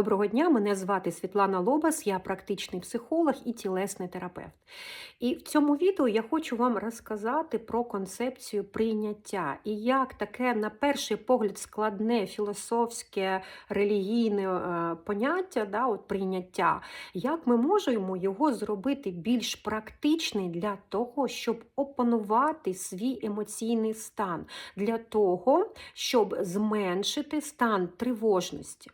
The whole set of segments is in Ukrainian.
Доброго дня, мене звати Світлана Лобас, я практичний психолог і тілесний терапевт. І в цьому відео я хочу вам розказати про концепцію прийняття і як таке, на перший погляд, складне філософське релігійне е, поняття, да, от прийняття, як ми можемо його зробити більш практичний для того, щоб опанувати свій емоційний стан, для того, щоб зменшити стан тривожності.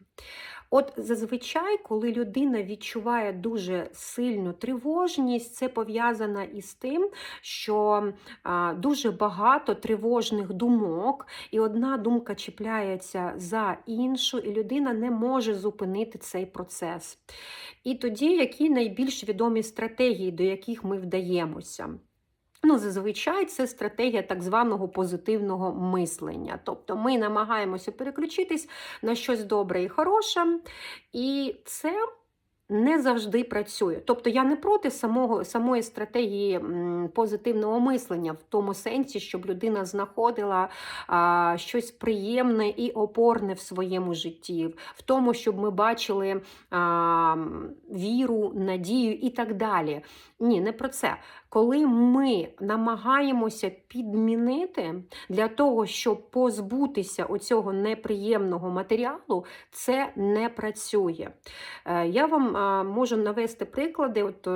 От зазвичай, коли людина відчуває дуже сильну тривожність, це пов'язано із тим, що дуже багато тривожних думок, і одна думка чіпляється за іншу, і людина не може зупинити цей процес. І тоді, які найбільш відомі стратегії, до яких ми вдаємося? Ну, зазвичай це стратегія так званого позитивного мислення. Тобто ми намагаємося переключитись на щось добре і хороше, і це не завжди працює. Тобто я не проти самого, самої стратегії позитивного мислення, в тому сенсі, щоб людина знаходила а, щось приємне і опорне в своєму житті, в тому, щоб ми бачили а, віру, надію і так далі. Ні, не про це. Коли ми намагаємося підмінити для того, щоб позбутися оцього неприємного матеріалу, це не працює. Е, Я вам можу навести приклади. От е,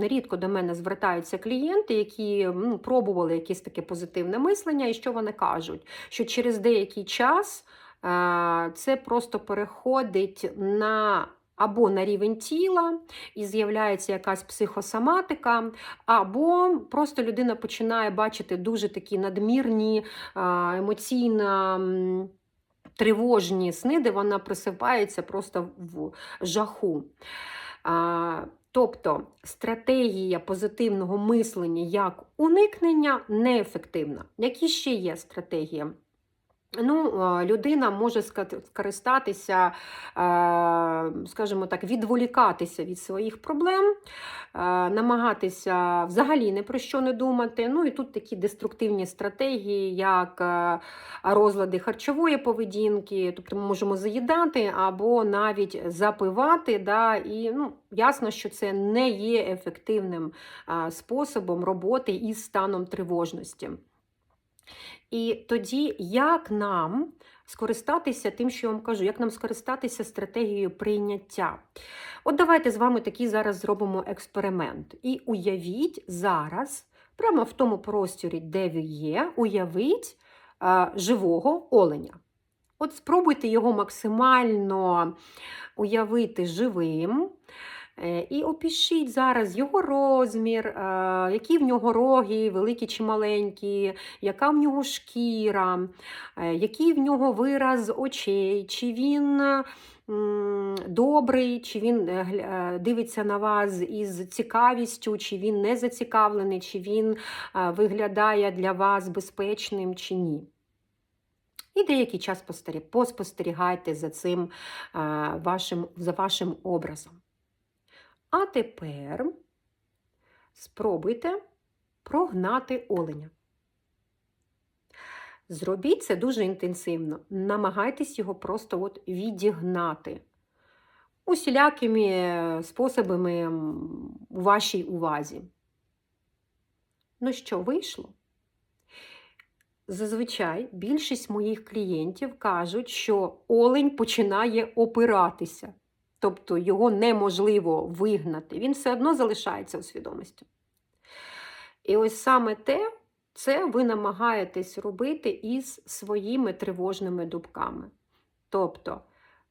нерідко до мене звертаються клієнти, які ну, пробували якесь таке позитивне мислення, і що вони кажуть? Що через деякий час е, це просто переходить на або на рівень тіла, і з'являється якась психосоматика, або просто людина починає бачити дуже такі надмірні емоційно. Тривожні сни, де вона просипається просто в жаху. Тобто стратегія позитивного мислення як уникнення неефективна. Які ще є стратегії? Ну, людина може скористатися, скажімо так, відволікатися від своїх проблем, намагатися взагалі ні про що не думати. Ну і тут такі деструктивні стратегії, як розлади харчової поведінки, тобто ми можемо заїдати або навіть запивати. Да, і ну, ясно, що це не є ефективним способом роботи із станом тривожності. І тоді, як нам скористатися тим, що я вам кажу, як нам скористатися стратегією прийняття? От давайте з вами такий зараз зробимо експеримент. І уявіть зараз, прямо в тому просторі, де ви є, уявіть е, живого оленя. От спробуйте його максимально уявити живим. Е, І опишіть зараз його розмір, е, які в нього роги, великі чи маленькі, яка в нього шкіра, е, який в нього вираз очей, чи він добрий, чи він дивиться на вас із цікавістю, чи він не зацікавлений, чи він виглядає для вас безпечним, чи ні. І деякий час поспостерігайте за цим вашим, за вашим образом. А тепер спробуйте прогнати оленя. Зробіть це дуже інтенсивно. Намагайтесь його просто от відігнати усілякими е, способами у вашій увазі. Ну що, вийшло? Зазвичай більшість моїх клієнтів кажуть, що олень починає опиратися. Тобто його неможливо вигнати, він все одно залишається у свідомості. І ось саме те, це ви намагаєтесь робити із своїми тривожними дубками. Тобто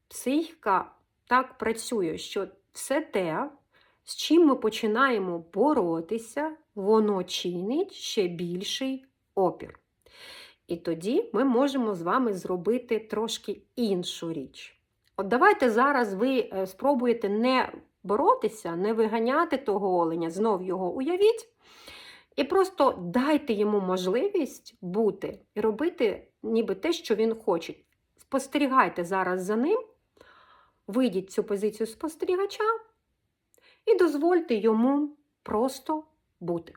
психіка так працює, що все те, з чим ми починаємо боротися, воно чинить ще більший опір. І тоді ми можемо з вами зробити трошки іншу річ. От давайте зараз ви е, спробуєте не боротися, не виганяти того оленя, знов його уявіть, і просто дайте йому можливість бути і робити ніби те, що він хоче. Спостерігайте зараз за ним, вийдіть цю позицію спостерігача і дозвольте йому просто бути.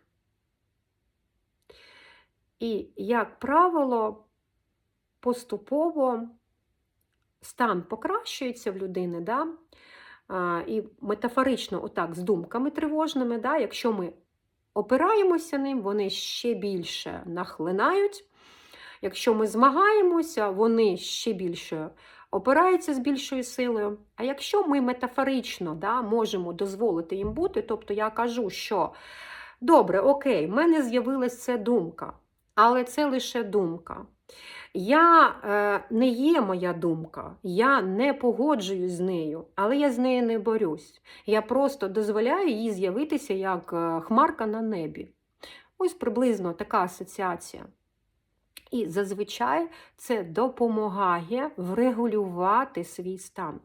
І, як правило, поступово стан покращується в людини, да? і метафорично, отак, з думками тривожними, да? якщо ми опираємося ним, вони ще більше нахлинають. Якщо ми змагаємося, вони ще більше опираються з більшою силою. А якщо ми метафорично да, можемо дозволити їм бути, тобто я кажу, що добре, окей, в мене з'явилася ця думка, але це лише думка. Я е, не є моя думка, я не погоджуюсь з нею, але я з нею не борюсь. Я просто дозволяю їй з'явитися як е, хмарка на небі. Ось приблизно така асоціація. І зазвичай це допомагає врегулювати свій стан.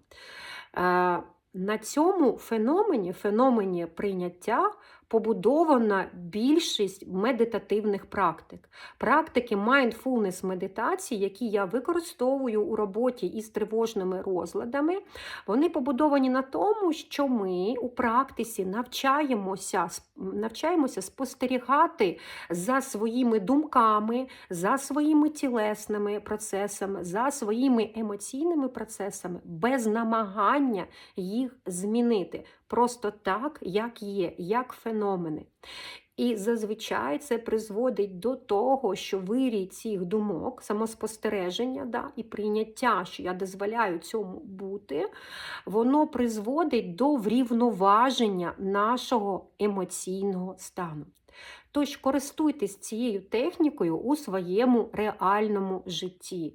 Е, на цьому феномені, феномені прийняття, побудована більшість медитативних практик. Практики mindfulness медитації, які я використовую у роботі із тривожними розладами, вони побудовані на тому, що ми у практиці навчаємося, навчаємося спостерігати за своїми думками, за своїми тілесними процесами, за своїми емоційними процесами, без намагання їх змінити. Просто так, як є, як феномени. І зазвичай це призводить до того, що вирій цих думок, самоспостереження да, і прийняття, що я дозволяю цьому бути, воно призводить до врівноваження нашого емоційного стану. Тож користуйтесь цією технікою у своєму реальному житті.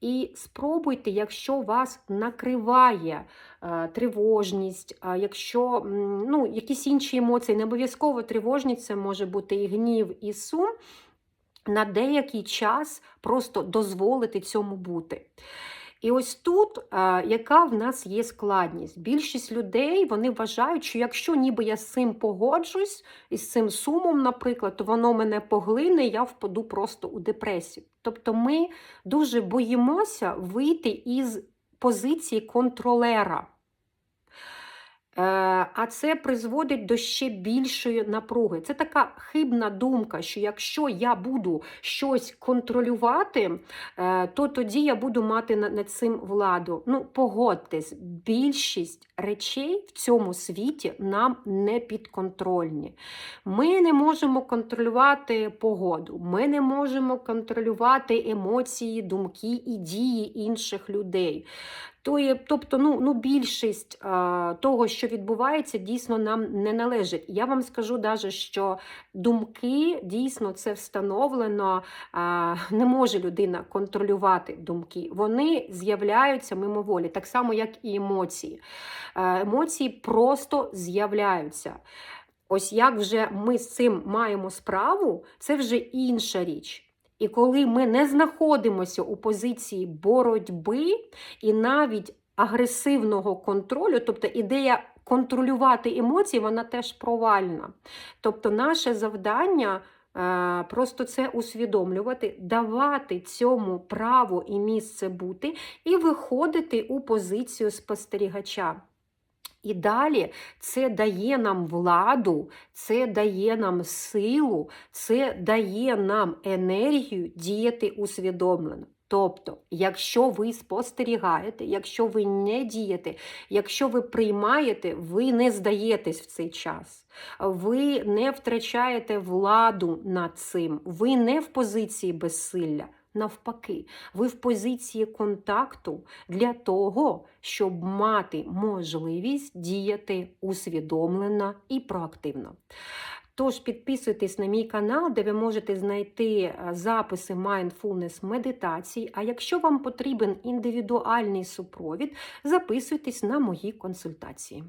І спробуйте, якщо вас накриває е, тривожність, якщо ну, якісь інші емоції, не обов'язково тривожність, це може бути і гнів, і сум, на деякий час просто дозволити цьому бути. І ось тут а, яка в нас є складність? Більшість людей вони вважають, що якщо ніби я з цим погоджусь, із цим сумом, наприклад, то воно мене поглине, я впаду просто у депресію. Тобто ми дуже боїмося вийти із позиції контролера. Е, а це призводить до ще більшої напруги. Це така хибна думка, що якщо я буду щось контролювати, е, то тоді я буду мати над цим владу. Ну, погодьтесь, більшість речей в цьому світі нам не підконтрольні. Ми не можемо контролювати погоду, ми не можемо контролювати емоції, думки і дії інших людей. Тобто, ну, ну більшість а, того, що відбувається, дійсно нам не належить. Я вам скажу, даже, що думки дійсно це встановлено, а, не може людина контролювати думки. Вони з'являються мимоволі, так само, як і емоції. А, емоції просто з'являються. Ось як вже ми з цим маємо справу, це вже інша річ. І коли ми не знаходимося у позиції боротьби і навіть агресивного контролю, тобто ідея контролювати емоції, вона теж провальна. Тобто, наше завдання. Е, просто це усвідомлювати, давати цьому право і місце бути, і виходити у позицію спостерігача. І далі це дає нам владу, це дає нам силу, це дає нам енергію діяти усвідомлено. Тобто, якщо ви спостерігаєте, якщо ви не дієте, якщо ви приймаєте, ви не здаєтесь в цей час, ви не втрачаєте владу над цим, ви не в позиції безсилля. Навпаки, ви в позиції контакту для того, щоб мати можливість діяти усвідомлено і проактивно. Тож підписуйтесь на мій канал, де ви можете знайти е, записи mindfulness медитацій. А якщо вам потрібен індивідуальний супровід, записуйтесь на мої консультації.